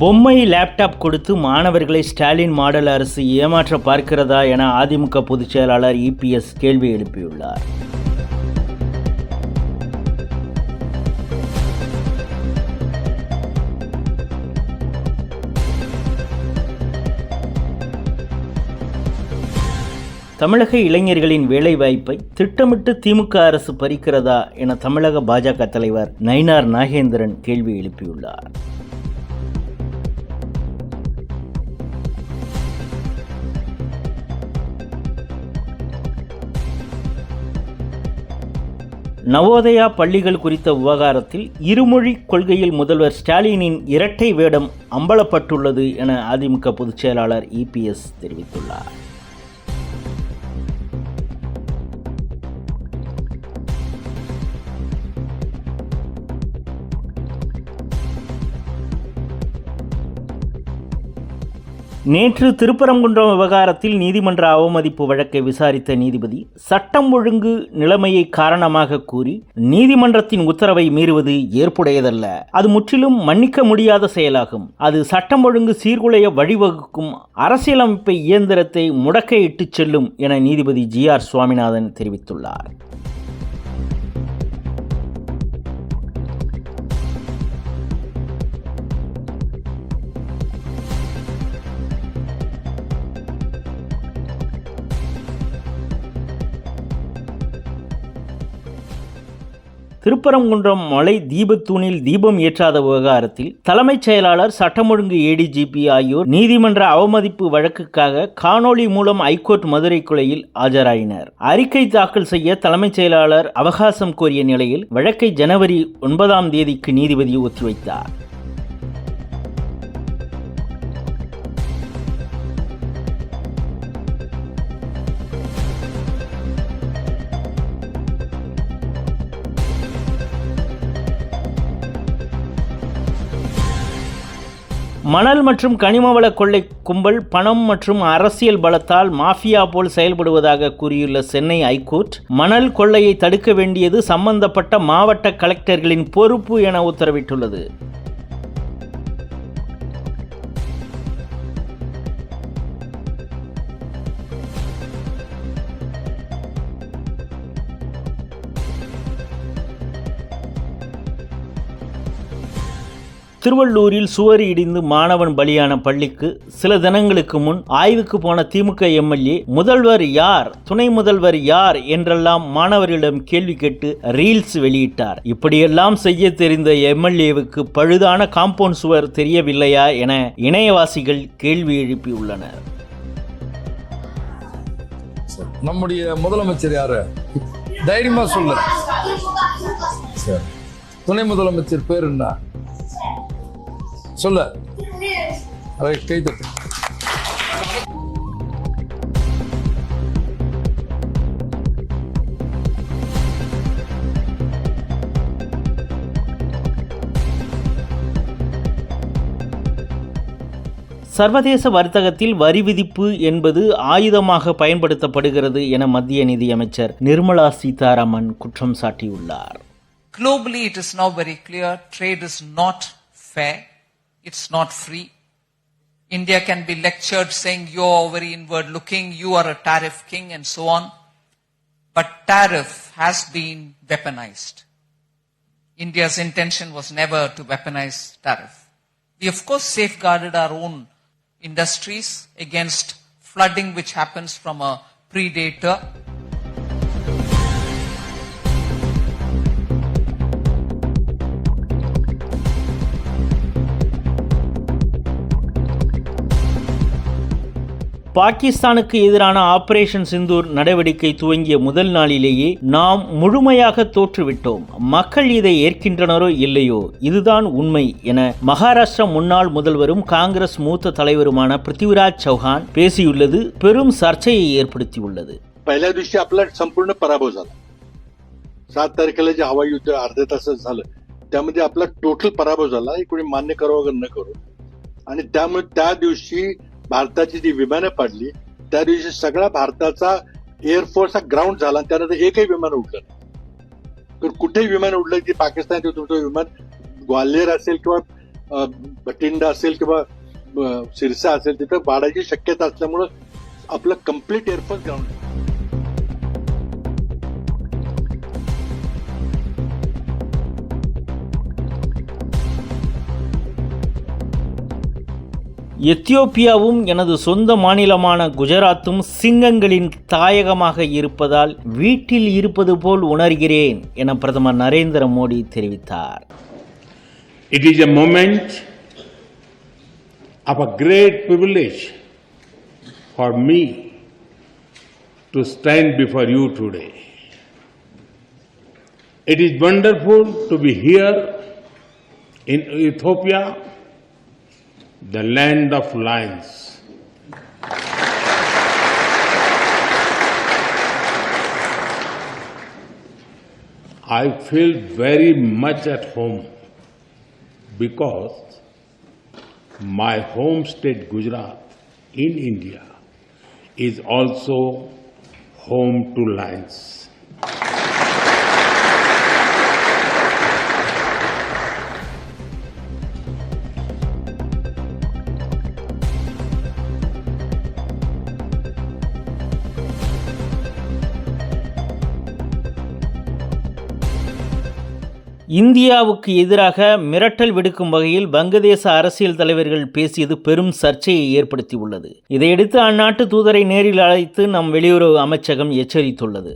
பொம்மை லேப்டாப் கொடுத்து மாணவர்களை ஸ்டாலின் மாடல் அரசு ஏமாற்ற பார்க்கிறதா என அதிமுக பொதுச் செயலாளர் இபிஎஸ் கேள்வி எழுப்பியுள்ளார். தமிழக இளைஞர்களின் வேலைவாய்ப்பை திட்டமிட்டு திமுக அரசு பறிக்கிறதா என தமிழக பாஜக தலைவர் நயினார் நாகேந்திரன் கேள்வி எழுப்பியுள்ளார். நவோதயா பள்ளிகள் குறித்த விவகாரத்தில் இருமொழி கொள்கையில் முதல்வர் ஸ்டாலினின் இரட்டை வேடம் அம்பலப்பட்டுள்ளது என அதிமுக பொதுச் செயலாளர் இபிஎஸ் தெரிவித்துள்ளார். நேற்று திருப்பரங்குன்றம் விவகாரத்தில் நீதிமன்ற அவமதிப்பு வழக்கை விசாரித்த நீதிபதி சட்டம் ஒழுங்கு நிலைமையை காரணமாக கூறி நீதிமன்றத்தின் உத்தரவை மீறுவது ஏற்புடையதல்ல. அது முற்றிலும் மன்னிக்க முடியாத செயலாகும். அது சட்டம் ஒழுங்கு சீர்குலைய வழிவகுக்கும் அரசியலமைப்பை இயந்திரத்தை முடக்க இட்டுச் செல்லும் என நீதிபதி ஜி ஆர் சுவாமிநாதன் தெரிவித்துள்ளார். திருப்பரங்குன்றம் மலை தீபத்தூணில் தீபம் ஏற்றாத விவகாரத்தில் தலைமைச் செயலாளர் சட்டம் ஒழுங்கு ஏடிஜிபி ஆகியோர் நீதிமன்ற அவமதிப்பு வழக்குக்காக காணொளி மூலம் ஐகோர்ட் மதுரை கிளையில் ஆஜராயினர். அறிக்கை தாக்கல் செய்ய தலைமைச் செயலாளர் அவகாசம் கோரிய நிலையில் வழக்கை ஜனவரி ஒன்பதாம் தேதிக்கு நீதிபதி ஒத்திவைத்தார். மணல் மற்றும் கனிமவள கொள்ளை கும்பல் பணம் மற்றும் அரசியல் பலத்தால் மாஃபியா போல் செயல்படுவதாக கூறியுள்ள சென்னை ஐகோர்ட் மணல் கொள்ளையை தடுக்க வேண்டியது சம்பந்தப்பட்ட மாவட்ட கலெக்டர்களின் பொறுப்பு என உத்தரவிட்டுள்ளது. திருவள்ளூரில் சுவர் இடிந்து மாணவன் பலியான பள்ளிக்கு சில தினங்களுக்கு முன் ஆய்வுக்கு போன திமுக எம்எல்ஏ முதல்வர் யார்? துணை முதல்வர் யார்? என்றெல்லாம் மாணவர்களிடம் கேள்வி கேட்டு ரீல்ஸ் வெளியிட்டார். இப்படியெல்லாம் செய்ய தெரிந்த எம்எல்ஏவுக்கு பழுதான காம்பவுண்ட் சுவர் தெரியவில்லையா என இணையவாசிகள் கேள்வி எழுப்பியுள்ளனர். நம்முடைய முதலமைச்சர் யாரு? தைரியமா சொல்லு துணை முதலமைச்சர் பேர் என்ன? சொல்லு. அதை கை தட்டு. சர்வதேச வர்த்தகத்தில் வரி விதிப்பு என்பது ஆயுதமாக பயன்படுத்தப்படுகிறது என மத்திய நிதியமைச்சர் நிர்மலா சீதாராமன் குற்றம் சாட்டியுள்ளார். Globally, it is now very clear trade is not fair, it's not free. India can be lectured saying you're very inward looking, you are a tariff king, and so on. But tariff has been weaponized. India's intention was never to weaponize tariff. We, of course, safeguarded our own industries against flooding which happens from a predator. பாகிஸ்தானுக்கு எதிரான operation Sindoor நடவடிக்கை துவங்கிய முதல் நாளிலேயே நாம் முழுமையாக தோற்றுவிட்டோம் மக்கள் இதை ஏற்கின்றனரோ இல்லையோ இதுதான் உண்மை என மகாராஷ்டிரா முன்னாள் முதல்வரும் காங்கிரஸ் மூத்த தலைவருமான பிருத்திவிராஜ் சௌஹான் பேசியுள்ளது பெரும் சர்ச்சையை ஏற்படுத்தியுள்ளது पहिल्या दिवशी आपला संपूर्ण पराभव झाला सात तारखेला जे हवाई युद्ध अर्ध्या तासात झालं त्यामध्ये आपला टोटल पराभव झाला हे कोणी मान्य करो वगैरे न करो आणि त्यामुळे त्या दिवशी भारताची जी विमानं पडली त्या दिवशी सगळा भारताचा एअरफोर्स हा ग्राउंड झाला आणि त्यानंतर एकही विमान उडलं नाही. तर कुठेही विमान उडलं की पाकिस्तान तुमचं विमान ग्वाल्हेर असेल किंवा भटिंडा असेल किंवा सिरसा असेल तिथं वाढायची शक्यता असल्यामुळं आपलं कंप्लीट एअरफोर्स ग्राउंड எத்தியோப்பியாவும் எனது சொந்த மாநிலமான குஜராத்தும் சிங்கங்களின் தாயகமாக இருப்பதால் வீட்டில் இருப்பது போல் உணர்கிறேன் என பிரதமர் நரேந்திர மோடி தெரிவித்தார் it is a moment of a great privilege for me to stand before you today it is wonderful to be here in Ethiopia the land of lions. I feel very much at home because my home state Gujarat in India is also home to lions. இந்தியாவுக்கு எதிராக மிரட்டல் விடுக்கும் வகையில் வங்கதேச அரசியல் தலைவர்கள் பேசியது பெரும் சர்ச்சையை ஏற்படுத்தியுள்ளது. இதையடுத்து அந்நாட்டு தூதரை நேரில் அழைத்து நம் வெளியுறவு அமைச்சகம் எச்சரித்துள்ளது.